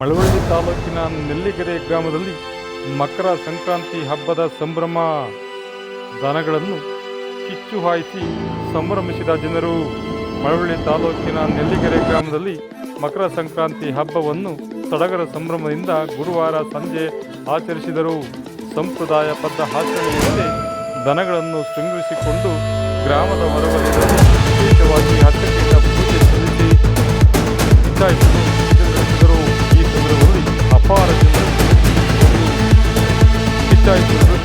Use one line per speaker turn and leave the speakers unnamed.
ಮಳವಳ್ಳಿ ತಾಲೂಕಿನ ನೆಲ್ಲಿಗೆರೆ ಗ್ರಾಮದಲ್ಲಿ ಮಕರ ಸಂಕ್ರಾಂತಿ ಹಬ್ಬದ ಸಂಭ್ರಮ ದನಗಳನ್ನು ಕಿಚ್ಚು ಹಾಯಿಸಿ ಸಂಭ್ರಮಿಸಿದ ಜನರು. ಮಳವಳ್ಳಿ ತಾಲೂಕಿನ ನೆಲ್ಲಿಗೆರೆ ಗ್ರಾಮದಲ್ಲಿ ಮಕರ ಸಂಕ್ರಾಂತಿ ಹಬ್ಬವನ್ನು ಸಡಗರ ಸಂಭ್ರಮದಿಂದ ಗುರುವಾರ ಸಂಜೆ ಆಚರಿಸಿದರು. ಸಂಪ್ರದಾಯ ಬದ್ಧ ಆಚರಣೆಯಲ್ಲಿ ದನಗಳನ್ನು ಶೃಂಗರಿಸಿಕೊಂಡು ಗ್ರಾಮದ ಹೊರವಲಯದಲ್ಲಿ ವಿಶೇಷವಾಗಿ ಹತ್ತಕ್ಕಿಂತ ಪೂಜೆ ಸಲ್ಲಿಸಿ starts